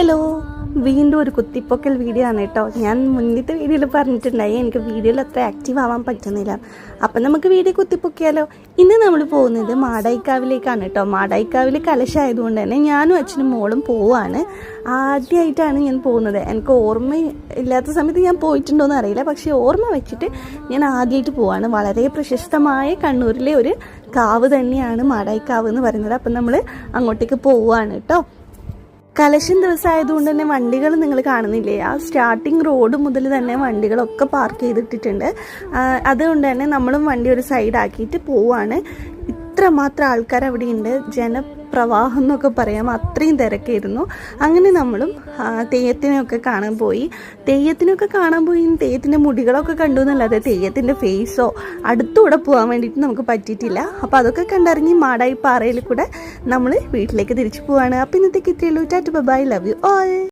Hello. വീണ്ടും ഒരു കുത്തിപ്പൊക്കൽ video ആണ് കേട്ടോ. ഞാൻ മുന്നത്തെ വീഡിയോയിൽ പറഞ്ഞിട്ടുണ്ടായി എനിക്ക് വീഡിയോയിൽ അത്ര ആക്റ്റീവ് ആവാൻ പറ്റുന്നില്ല. അപ്പം നമുക്ക് വീഡിയോ കുത്തിപ്പൊക്കിയാലോ? ഇന്ന് നമ്മൾ പോകുന്നത് മാടായിക്കാവിലേക്കാണ് കേട്ടോ. മാടായിക്കാവിൽ കലശായതുകൊണ്ട് തന്നെ ഞാനും അച്ഛനും മോളും പോവാണ്. ആദ്യമായിട്ടാണ് ഞാൻ പോകുന്നത്. എനിക്ക് ഓർമ്മ ഇല്ലാത്ത സമയത്ത് ഞാൻ പോയിട്ടുണ്ടോ എന്ന് അറിയില്ല. പക്ഷേ ഓർമ്മ വെച്ചിട്ട് ഞാൻ ആദ്യമായിട്ട് പോവാണ്. വളരെ പ്രശസ്തമായ കണ്ണൂരിലെ ഒരു കാവ് തന്നെയാണ് മാടായിക്കാവ് എന്ന് പറയുന്നത്. അപ്പം നമ്മൾ അങ്ങോട്ടേക്ക് പോവുകയാണ് കേട്ടോ. കലശം ദിവസമായതുകൊണ്ട് തന്നെ വണ്ടികൾ നിങ്ങൾ കാണുന്നില്ലേ? ആ സ്റ്റാർട്ടിങ് റോഡ് മുതൽ തന്നെ വണ്ടികളൊക്കെ പാർക്ക് ചെയ്തിട്ടിട്ടുണ്ട്. അതുകൊണ്ട് തന്നെ നമ്മളും വണ്ടി ഒരു സൈഡാക്കിയിട്ട് പോവാണ്. ഇത്രമാത്രം ആൾക്കാർ അവിടെ ഉണ്ട് ജനപ്രവാഹം എന്നൊക്കെ പറയാം അത്രയും തിരക്കായിരുന്നു. അങ്ങനെ നമ്മളും തെയ്യത്തിനെയൊക്കെ കാണാൻ പോയി. തെയ്യത്തിനൊക്കെ കാണാൻ പോയി. തെയ്യത്തിന്റെ മുടികളൊക്കെ കണ്ടു എന്നല്ലാതെ തെയ്യത്തിന്റെ ഫേസോ അടുത്തൂടെ പോകാൻ വേണ്ടിയിട്ട് നമുക്ക് പറ്റിയിട്ടില്ല. അപ്പോൾ അതൊക്കെ കണ്ടിറങ്ങി മാടായി പാറയിൽ കൂടെ നമ്മൾ വീട്ടിലേക്ക് തിരിച്ചു പോവാണ്. അപ്പോൾ ഇന്നത്തേക്ക് ഇത്രയുള്ളൂ tata bye love you all